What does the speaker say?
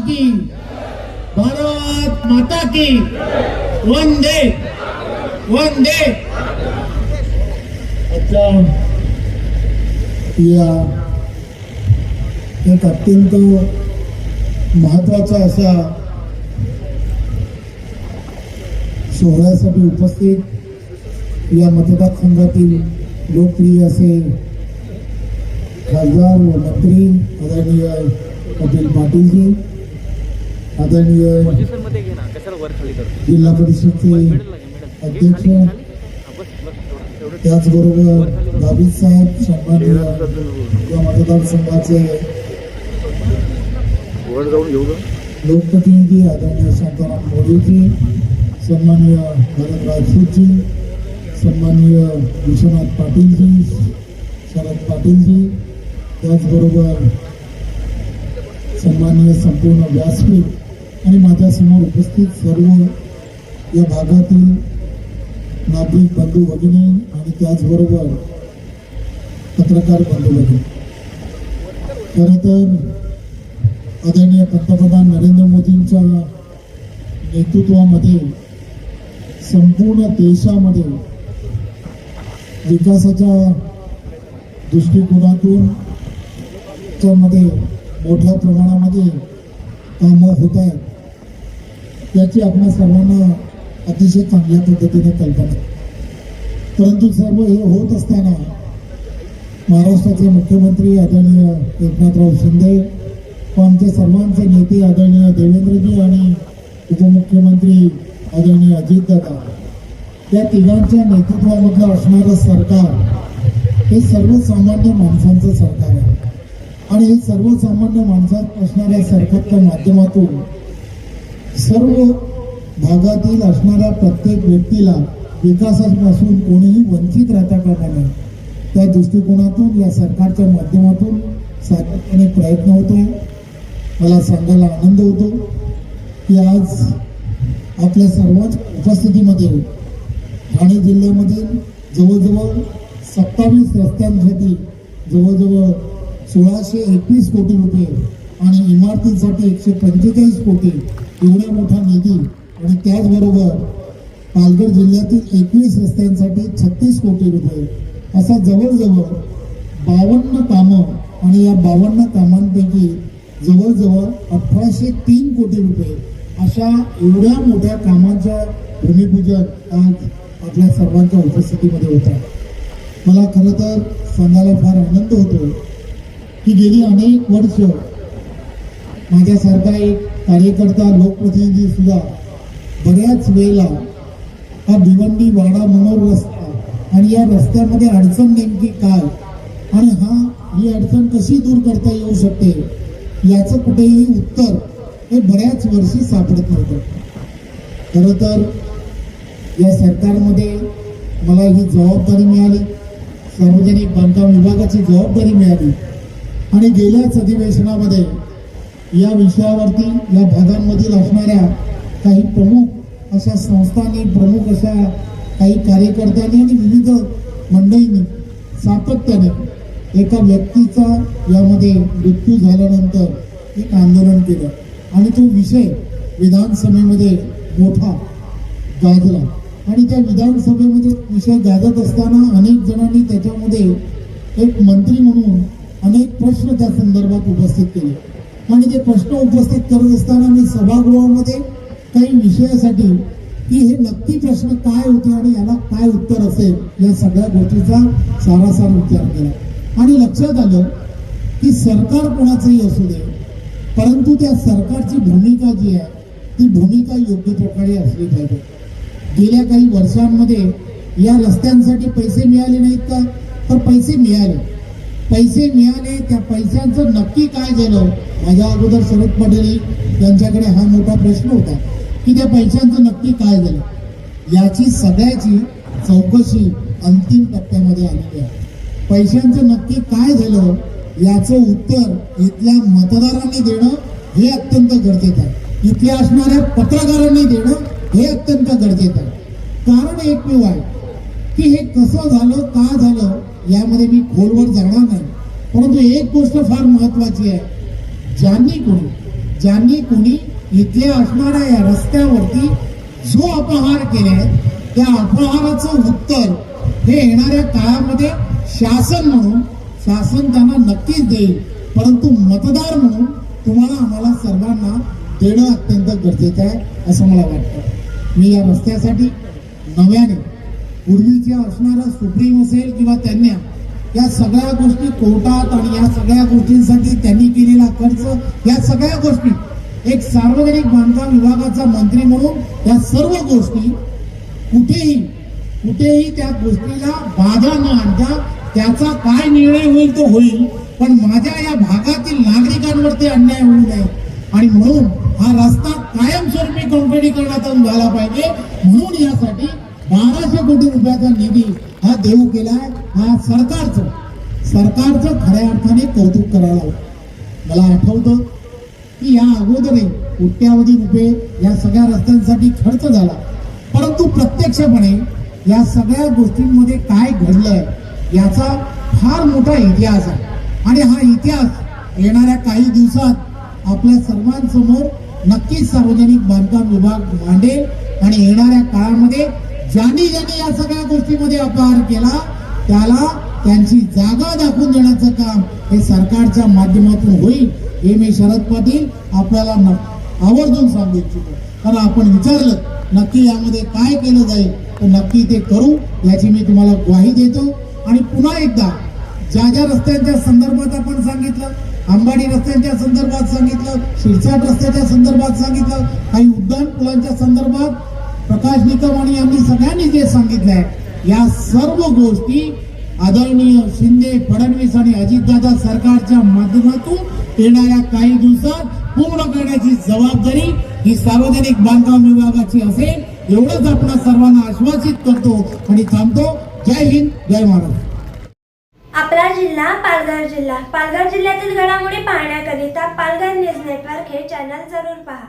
की। भारत माता की। वंदे वंदे। आजच्या या एक अत्यंत महत्वाचा असा सोहळ्यासाठी उपस्थित या मतदारसंघातील लोकप्रिय असे खासदार व मंत्री आदरणीय कपिल पाटीलजी आदरणीय पोझिशनमध्ये घे ना कशाला वर खाली करतो? जिल्हा परिषदचे अध्यक्ष. खाली बस बस एवढं- एवढं. त्याचबरोबर गावित साहेब सन्माननीय या मतदारसंघाचे वर जाऊन येऊ ग. लोकप्रतिनिधी आदरणीय शांताराम मोदीजी सन्माननीय भरत राजपूतजी सन्माननीय विश्वनाथ पाटीलजी शरद पाटीलजी त्याचबरोबर सन्माननीय संपूर्ण व्यासपीठ आणि माझ्यासमोर उपस्थित सर्व या भागातील नागरिक बंधू भगिनी आणि त्याचबरोबर पत्रकार बंधू भगिनी. खरं तर आदरणीय पंतप्रधान नरेंद्र मोदींच्या नेतृत्वामध्ये संपूर्ण देशामध्ये विकासाच्या दृष्टिकोनातून मध्ये मोठ्या प्रमाणामध्ये कामं होत आहेत. याची आपल्या सर्वांना अतिशय चांगल्या पद्धतीने कल्पना. परंतु सर्व हे होत असताना महाराष्ट्राचे मुख्यमंत्री आदरणीय एकनाथराव शिंदे व आमचे सर्वांचे नेते आदरणीय देवेंद्रजी आणि उपमुख्यमंत्री आदरणीय अजितदादा या तिघांच्या नेतृत्वामधलं असणारं सरकार हे सर्वसामान्य माणसांचं सरकार आहे. आणि हे सर्वसामान्य माणसात असणाऱ्या सरकारच्या माध्यमातून सर्व भागातील असणाऱ्या प्रत्येक व्यक्तीला विकासापासून कोणीही वंचित राहता कामा नये. त्या दृष्टिकोनातून या सरकारच्या माध्यमातून सातत्याने प्रयत्न होतो. मला सांगायला आनंद होतो की आज आपल्या सर्वांच्या उपस्थितीमध्ये ठाणे जिल्ह्यामध्ये जवळजवळ सत्तावीस रस्त्यांसाठी जवळजवळ सोळाशे एकवीस कोटी रुपये आणि इमारतींसाठी एकशे पंचेचाळीस कोटी एवढा मोठा निधी आणि त्याचबरोबर पालघर जिल्ह्यातील एकवीस रस्त्यांसाठी छत्तीस कोटी रुपये असा जवळजवळ बावन्न कामं आणि या बावन्न कामांपैकी जवळजवळ अठराशे तीन कोटी रुपये अशा एवढ्या मोठ्या कामांच्या भूमिपूजन आज आपल्या सर्वांच्या उपस्थितीमध्ये होत मला खरं तर सांगायला फार आनंद होतो की गेली अनेक वर्ष माझ्यासारखा एक कार्यकर्ता लोकप्रतिनिधी सुद्धा बऱ्याच वेळेला हा भिवंडी वाडा मनोर रस्ता आणि या रस्त्यामध्ये अडचण नेमकी काय आणि हा ही अडचण कशी दूर करता येऊ शकते याचं कुठेही उत्तर हे बऱ्याच वर्षी सापडत नव्हतं. खरं तर या सरकारमध्ये मला ही जबाबदारी मिळाली सार्वजनिक बांधकाम विभागाची जबाबदारी मिळाली आणि गेल्याच अधिवेशनामध्ये या विषयावरती या भागांमधील असणाऱ्या काही प्रमुख अशा संस्थांनी प्रमुख अशा काही कार्यकर्त्यांनी आणि विविध मंडळींनी सातत्याने एका व्यक्तीचा यामध्ये मृत्यू झाल्यानंतर एक आंदोलन केलं. आणि तो विषय विधानसभेमध्ये मोठा गाजला. आणि त्या विधानसभेमध्ये विषय गाजत असताना अनेक जणांनी त्याच्यामध्ये एक मंत्री म्हणून अनेक प्रश्न त्या संदर्भात उपस्थित केले. आणि ते प्रश्न उपस्थित करत असताना मी सभागृहामध्ये काही विषयासाठी की हे नक्की प्रश्न काय होते आणि याला काय उत्तर असेल या सगळ्या गोष्टीचा सारासार विचार केला. आणि लक्षात आलं की सरकार कोणाचंही असू दे परंतु त्या सरकारची भूमिका जी आहे ती भूमिका योग्य प्रकारे असली पाहिजे. गेल्या काही वर्षांमध्ये या रस्त्यांसाठी पैसे मिळाले नाहीत का? तर पैसे मिळाले. पैसे मिळाले त्या पैशांचं नक्की काय झालं? माझ्या अगोदर शरद पटेल यांच्याकडे हा मोठा प्रश्न होता की त्या पैशांचं नक्की काय झालं? याची सगळ्याची चौकशी अंतिम टप्प्यामध्ये आलेली आहे. पैशांचं नक्की काय झालं? याचं उत्तर इथल्या मतदारांनी देणं हे अत्यंत गरजेचं आहे. इथल्या असणाऱ्या पत्रकारांनी देणं हे अत्यंत गरजेचं आहे. कारण एकमेव आहे की हे कसं झालं का झालं यामध्ये मी खोलवर जाणार नाही. परंतु एक गोष्ट फार महत्वाची आहे. ज्यांनी कोणी ज्यांनी कोणी इथल्या असणाऱ्या या रस्त्यावरती जो अपहार केलाय त्या अपहाराचं उत्तर हे येणाऱ्या काळामध्ये शासन म्हणून शासन त्यांना नक्कीच देईल. परंतु मतदार म्हणून तुम्हाला आम्हाला सर्वांना देणं अत्यंत गरजेचं आहे असं मला वाटतं. मी या रस्त्यासाठी नव्याने पूर्वीच्या असणारा सुप्रीम असेल किंवा त्यांना या सगळ्या गोष्टी कोर्टात आणि या सगळ्या गोष्टींसाठी त्यांनी केलेला खर्च या सगळ्या गोष्टी एक सार्वजनिक बांधकाम विभागाचा मंत्री म्हणून या सर्व गोष्टी कुठेही कुठेही त्या गोष्टीला बाधा न आणता त्याचा काय निर्णय होईल तो होईल पण माझ्या या भागातील नागरिकांवरती अन्याय होऊ नये. आणि म्हणून हा रस्ता कायमस्वरूपी कंपनीकरणात झाला पाहिजे म्हणून यासाठी बाराशे कोटी रुपयाचा निधी हा देऊ केलाय हा सरकारचं सरकारचं खऱ्या अर्थाने कौतुक करायला मला आठवतं की या अगोदरही कोट्यावधी रुपये या सगळ्या रस्त्यांसाठी खर्च झाला. परंतु प्रत्यक्षपणे या सगळ्या गोष्टींमध्ये काय घडलंय याचा फार मोठा इतिहास आहे. आणि हा इतिहास येणाऱ्या काही दिवसात आपल्या सर्वांसमोर नक्कीच सार्वजनिक बांधकाम विभाग मांडेल आणि येणाऱ्या काळामध्ये ज्यांनी ज्यांनी या सगळ्या गोष्टीमध्ये अपहार केला त्याला त्यांची जागा दाखवून देण्याचं काम हे सरकारच्या माध्यमातून होईल हे मी शरद पाटील आपल्याला आवर्जून सांगू इच्छितो. कारण आपण विचारलं नक्की यामध्ये काय केलं जाईल तर नक्की ते करू याची मी तुम्हाला ग्वाही देतो. आणि पुन्हा एकदा ज्या ज्या रस्त्यांच्या संदर्भात आपण सांगितलं अंबाडी रस्त्यांच्या संदर्भात सांगितलं शिरसाट रस्त्याच्या संदर्भात सांगितलं काही उड्डाण पुलांच्या संदर्भात प्रकाश निकम आणि आम्ही सगळ्यांनी जे सांगितलंय या सर्व गोष्टी आदरणीय शिंदे फडणवीस आणि अजितदादा सरकारच्या माध्यमातून येणाऱ्या काही दिवसात पूर्ण करण्याची जबाबदारी ही सार्वजनिक बांधकाम विभागाची असेल एवढंच आपण सर्वांना आश्वासित करतो आणि थांबतो. जय हिंद जय महाराष्ट्र. आपला जिल्हा पालघर जिल्हा. पालघर जिल्ह्यातील घडामोडी पाहण्याकरिता पालघर न्यूज नेटवर्क हे चॅनल जरूर पहा.